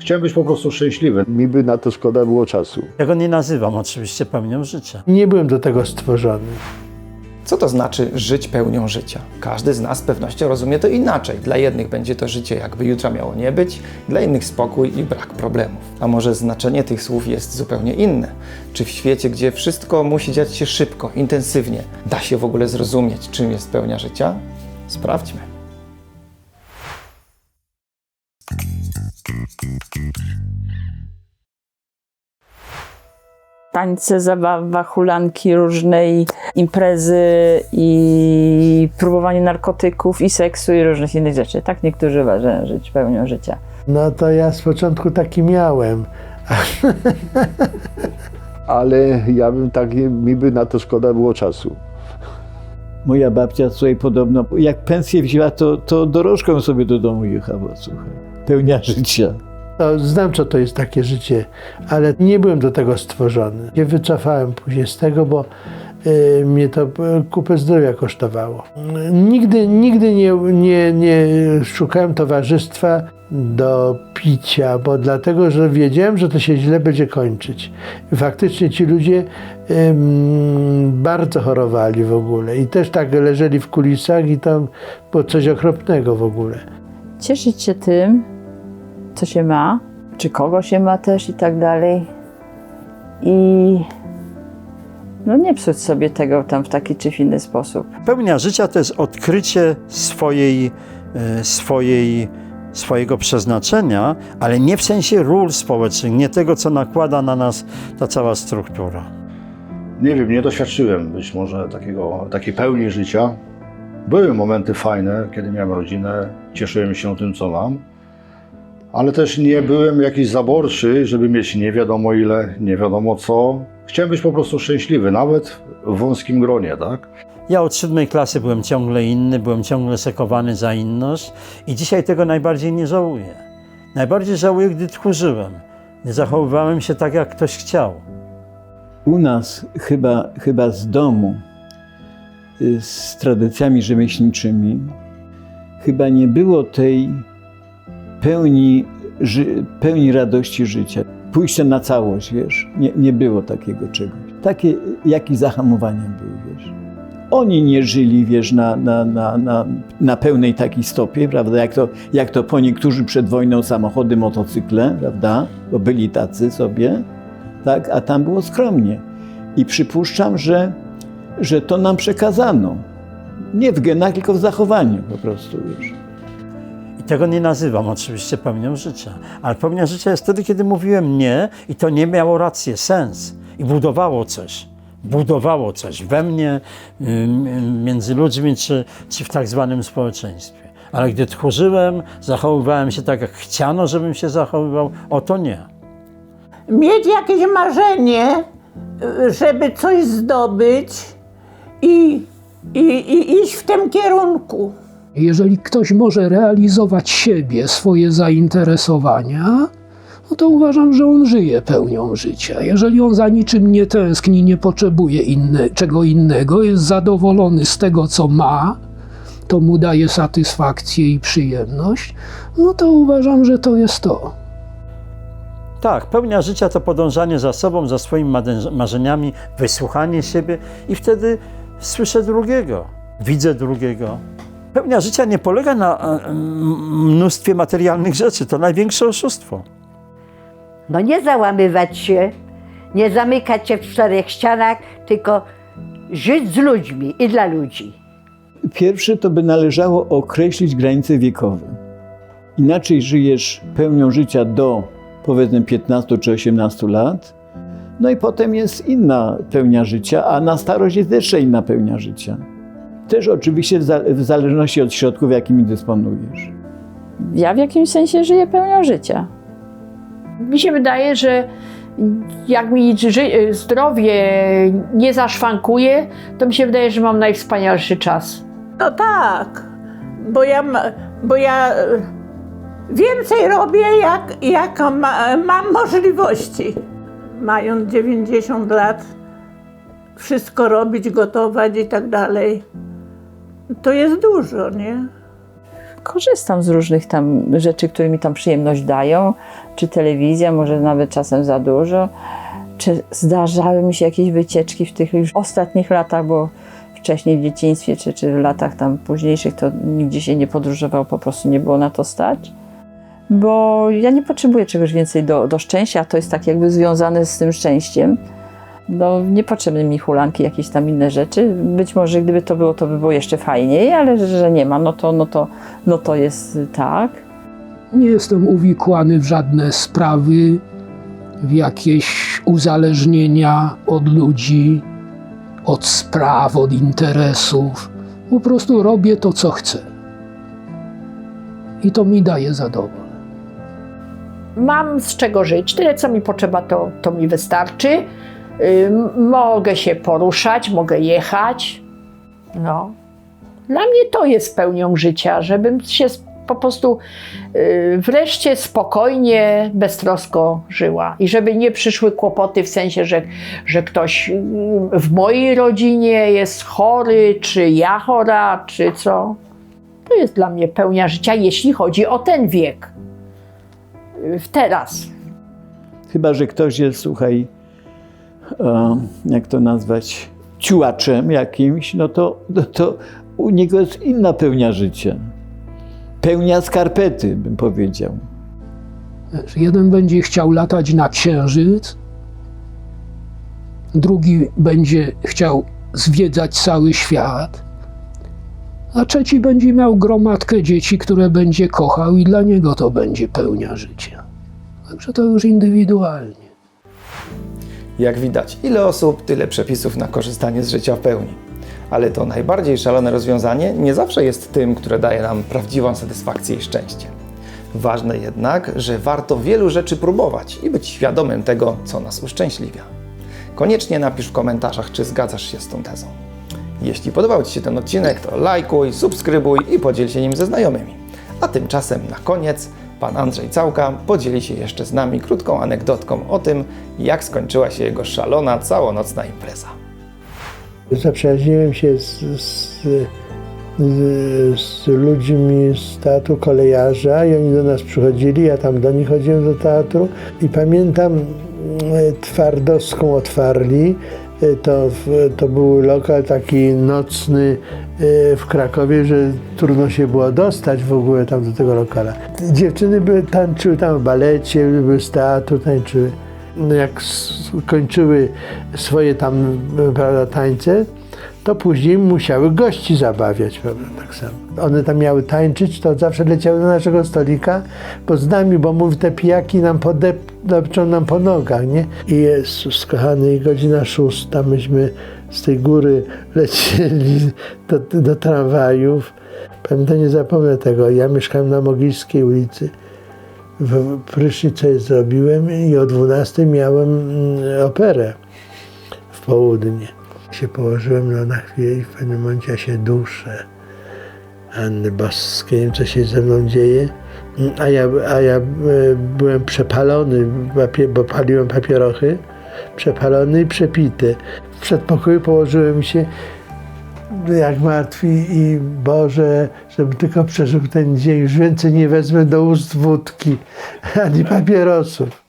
Chciałem być po prostu szczęśliwy. Mi by na to szkoda było czasu. Tego nie nazywam oczywiście pełnią życia. Nie byłem do tego stworzony. Co to znaczy żyć pełnią życia? Każdy z nas z pewnością rozumie to inaczej. Dla jednych będzie to życie, jakby jutra miało nie być, dla innych spokój i brak problemów. A może znaczenie tych słów jest zupełnie inne? Czy w świecie, gdzie wszystko musi dziać się szybko, intensywnie, da się w ogóle zrozumieć, czym jest pełnia życia? Sprawdźmy. Tańce, zabawa, hulanki, różnej imprezy i próbowanie narkotyków i seksu i różnych innych rzeczy. Tak niektórzy uważają żyć pełnią życia. No to ja z początku taki miałem. Ale ja bym tak, mi by na to szkoda było czasu. Moja babcia tutaj podobno, jak pensję wzięła, to, to dorożką sobie do domu jechała, słuchaj. Pełnia życia. No, znam, co to jest takie życie, ale nie byłem do tego stworzony. Nie wycofałem później z tego, bo y, mnie to y, kupę zdrowia kosztowało. Nigdy, nigdy nie, nie, nie szukałem towarzystwa do picia, bo dlatego, że wiedziałem, że to się źle będzie kończyć. Faktycznie ci ludzie bardzo chorowali w ogóle i też tak leżeli w kulisach i tam było coś okropnego w ogóle. Cieszyć się tym, co się ma, czy kogo się ma też i tak dalej. I no nie psuć sobie tego tam w taki czy w inny sposób. Pełnia życia to jest odkrycie swojej, e, swojej, swojego przeznaczenia, ale nie w sensie ról społecznych, nie tego, co nakłada na nas ta cała struktura. Nie wiem, nie doświadczyłem być może takiego, takiej pełni życia. Były momenty fajne, kiedy miałem rodzinę, cieszyłem się tym, co mam, ale też nie byłem jakiś zaborczy, żeby mieć nie wiadomo ile, nie wiadomo co. Chciałem być po prostu szczęśliwy, nawet w wąskim gronie, tak? Ja od siódmej klasy byłem ciągle inny, byłem ciągle sekowany za inność i dzisiaj tego najbardziej nie żałuję. Najbardziej żałuję, gdy tchórzyłem. Nie zachowywałem się tak, jak ktoś chciał. U nas chyba, chyba z domu, y, z tradycjami rzemieślniczymi, chyba nie było tej pełni, ży, pełni radości życia. Pójście na całość, wiesz, nie, nie było takiego czegoś. Takie, jakie zahamowania były, wiesz. Oni nie żyli, wiesz, na, na, na, na, na pełnej takiej stopie, prawda, jak to, jak to po niektórzy przed wojną samochody, motocykle, prawda, bo byli tacy sobie, tak, a tam było skromnie. I przypuszczam, że, że to nam przekazano. Nie w genach, tylko w zachowaniu po prostu, wiesz. I tego nie nazywam oczywiście pełnią życia. Ale pełnia życia jest wtedy, kiedy mówiłem nie i to nie miało racji, sens i budowało coś. Budowało coś we mnie, między ludźmi, czy, czy w tak zwanym społeczeństwie. Ale gdy tchórzyłem, zachowywałem się tak, jak chciano, żebym się zachowywał, o to nie. mieć jakieś marzenie, żeby coś zdobyć i, i, i iść w tym kierunku. Jeżeli ktoś może realizować siebie, swoje zainteresowania, no to uważam, że on żyje pełnią życia. Jeżeli on za niczym nie tęskni, nie potrzebuje inne, czego innego, jest zadowolony z tego, co ma, to mu daje satysfakcję i przyjemność, no to uważam, że to jest to. Tak, pełnia życia to podążanie za sobą, za swoimi marzeniami, wysłuchanie siebie i wtedy słyszę drugiego, widzę drugiego. Pełnia życia nie polega na e, mnóstwie materialnych rzeczy, to największe oszustwo. No nie załamywać się, nie zamykać się w czterech ścianach, tylko żyć z ludźmi i dla ludzi. Pierwsze to by należało określić granice wiekowe. Inaczej żyjesz pełnią życia do powiedzmy 15 czy 18 lat, no i potem jest inna pełnia życia, a na starość jest jeszcze inna pełnia życia. Też oczywiście w za- w zależności od środków, jakimi dysponujesz. Ja w jakimś sensie żyję pełnią życia. Mi się wydaje, że jak mi ży- zdrowie nie zaszwankuje, to mi się wydaje, że mam najwspanialszy czas. No tak, bo ja, bo ja e, więcej robię, jak, jak ma, mam możliwości. Mając 90 lat, wszystko robić, gotować i tak dalej, to jest dużo, nie? korzystam z różnych tam rzeczy, które mi tam przyjemność dają, czy telewizja, może nawet czasem za dużo, czy zdarzały mi się jakieś wycieczki w tych już ostatnich latach, bo wcześniej w dzieciństwie, czy, czy w latach tam późniejszych, to nigdzie się nie podróżował, po prostu nie było na to stać. Bo ja nie potrzebuję czegoś więcej do, do szczęścia, to jest tak jakby związane z tym szczęściem. No, niepotrzebne mi hulanki, jakieś tam inne rzeczy. Być może gdyby to było, to by było jeszcze fajniej, ale że, że nie ma, no to, no, to, no to jest tak. Nie jestem uwikłany w żadne sprawy, w jakieś uzależnienia od ludzi, od spraw, od interesów. Po prostu robię to, co chcę. I to mi daje zadowolenie. Mam z czego żyć. Tyle, co mi potrzeba, to, to mi wystarczy. Mogę się poruszać, mogę jechać. No. Dla mnie to jest pełnią życia, żebym się po prostu y, wreszcie spokojnie, beztrosko żyła. I żeby nie przyszły kłopoty w sensie, że, że ktoś y, w mojej rodzinie jest chory, czy ja chora, czy co. To jest dla mnie pełnia życia, jeśli chodzi o ten wiek. Y, Teraz. Chyba, że ktoś jest, słuchaj, jak to nazwać, ciułaczem jakimś, no to, no to u niego jest inna pełnia życia. Pełnia skarpety, bym powiedział. Jeden będzie chciał latać na księżyc, drugi będzie chciał zwiedzać cały świat, a trzeci będzie miał gromadkę dzieci, które będzie kochał i dla niego to będzie pełnia życia. Także to już indywidualnie. Jak widać, ile osób, tyle przepisów na korzystanie z życia w pełni. Ale to najbardziej szalone rozwiązanie nie zawsze jest tym, które daje nam prawdziwą satysfakcję i szczęście. Ważne jednak, że warto wielu rzeczy próbować i być świadomym tego, co nas uszczęśliwia. Koniecznie napisz w komentarzach, czy zgadzasz się z tą tezą. Jeśli podobał Ci się ten odcinek, to lajkuj, subskrybuj i podziel się nim ze znajomymi. A tymczasem na koniec pan Andrzej Całka podzieli się jeszcze z nami krótką anegdotką o tym, jak skończyła się jego szalona całonocna impreza. Zaprzyjaźniłem się z, z, z, z ludźmi z teatru kolejarza i oni do nas przychodzili, ja tam do nich chodziłem do teatru i pamiętam mm, Twardowską otwarli. E, To, to był lokal taki nocny e, w Krakowie, że trudno się było dostać w ogóle tam do tego lokala. Dziewczyny były, tańczyły tam w balecie, były z teatru, tańczyły. No Jak skończyły swoje tam prawda, tańce, to później musiały gości zabawiać, prawda, tak samo. One tam miały tańczyć, to zawsze leciały do naszego stolika, bo z nami, bo mówi, te pijaki nam podepczą nam po nogach, nie? I Jezus kochany, i godzina szósta, myśmy z tej góry lecieli do, do tramwajów. Pamiętam, nie zapomnę tego, ja mieszkałem na Mogilskiej ulicy w prysznic sobie zrobiłem i o 12 miałem mm, operę w południe. Się położyłem no, na chwilę i w pewnym momencie ja się duszę. Anny Boskiej, co się ze mną dzieje. A ja, a ja e, byłem przepalony, bo paliłem papierochy, przepalony i przepity. W przedpokoju położyłem się jak martwi i Boże, żebym tylko przeżył ten dzień. Już więcej nie wezmę do ust wódki ani papierosów.